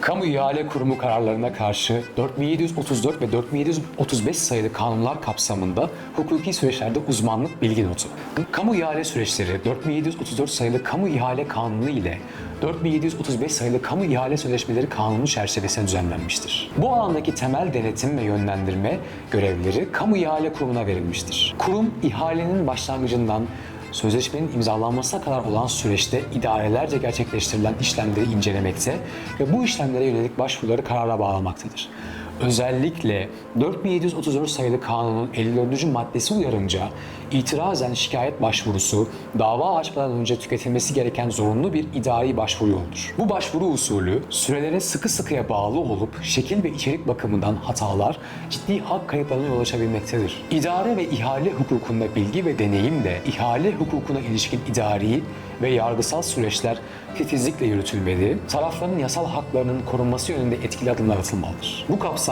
Kamu İhale Kurumu kararlarına karşı 4734 ve 4735 sayılı kanunlar kapsamında hukuki süreçlerde uzmanlık bilgi notu. Kamu ihale süreçleri 4734 sayılı Kamu İhale Kanunu ile 4735 sayılı Kamu İhale Sözleşmeleri Kanunu çerçevesinde düzenlenmiştir. Bu alandaki temel denetim ve yönlendirme görevleri Kamu İhale Kurumu'na verilmiştir. Kurum ihalenin başlangıcından sözleşmenin imzalanmasına kadar olan süreçte idarelerce gerçekleştirilen işlemleri incelemekte ve bu işlemlere yönelik başvuruları karara bağlamaktadır. Özellikle 4734 sayılı kanunun 54. maddesi uyarınca itirazen şikayet başvurusu dava açmadan önce tüketilmesi gereken zorunlu bir idari başvuru yoludur. Bu başvuru usulü sürelere sıkı sıkıya bağlı olup şekil ve içerik bakımından hatalar ciddi hak kayıplarına yol açabilmektedir. İdare ve ihale hukukunda bilgi ve deneyim de ihale hukukuna ilişkin idari ve yargısal süreçler titizlikle yürütülmeli, tarafların yasal haklarının korunması yönünde etkili adımlar atılmalıdır. Bu kapsamda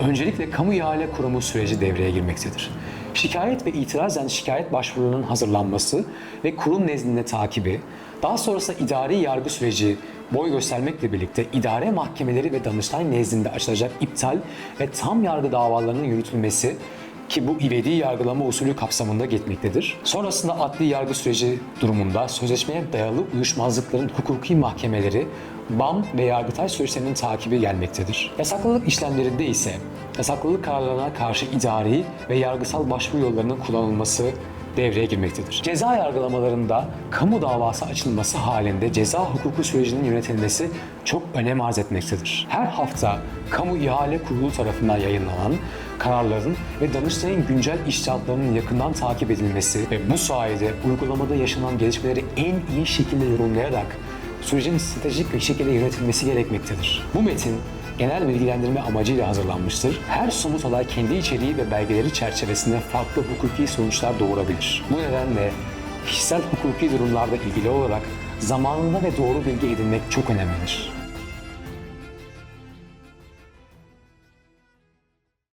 öncelikle kamu ihale kurumu süreci devreye girmektedir. Şikayet ve itirazen şikayet başvurunun hazırlanması ve kurum nezdinde takibi, daha sonrasında idari yargı süreci boy göstermekle birlikte idare mahkemeleri ve Danıştay nezdinde açılacak iptal ve tam yargı davalarının yürütülmesi ki bu ivedi yargılama usulü kapsamında gitmektedir. Sonrasında adli yargı süreci durumunda sözleşmeye dayalı uyuşmazlıkların hukuki mahkemeleri, BAM ve Yargıtay süreçlerinin takibi gelmektedir. Yasaklılık işlemlerinde ise yasaklılık kararlarına karşı idari ve yargısal başvuru yollarının kullanılması devreye girmektedir. Ceza yargılamalarında kamu davası açılması halinde ceza hukuku sürecinin yönetilmesi çok önem arz etmektedir. Her hafta kamu ihale kurulu tarafından yayınlanan kararların ve Danıştay'ın güncel iştahatlarının yakından takip edilmesi ve bu sayede uygulamada yaşanan gelişmeleri en iyi şekilde yorumlayarak sürecin stratejik bir şekilde yönetilmesi gerekmektedir. Bu metin genel bilgilendirme amacıyla hazırlanmıştır. Her somut olay kendi içeriği ve belgeleri çerçevesinde farklı hukuki sonuçlar doğurabilir. Bu nedenle kişisel hukuki durumlarda ilgili olarak zamanında ve doğru bilgi edinmek çok önemlidir.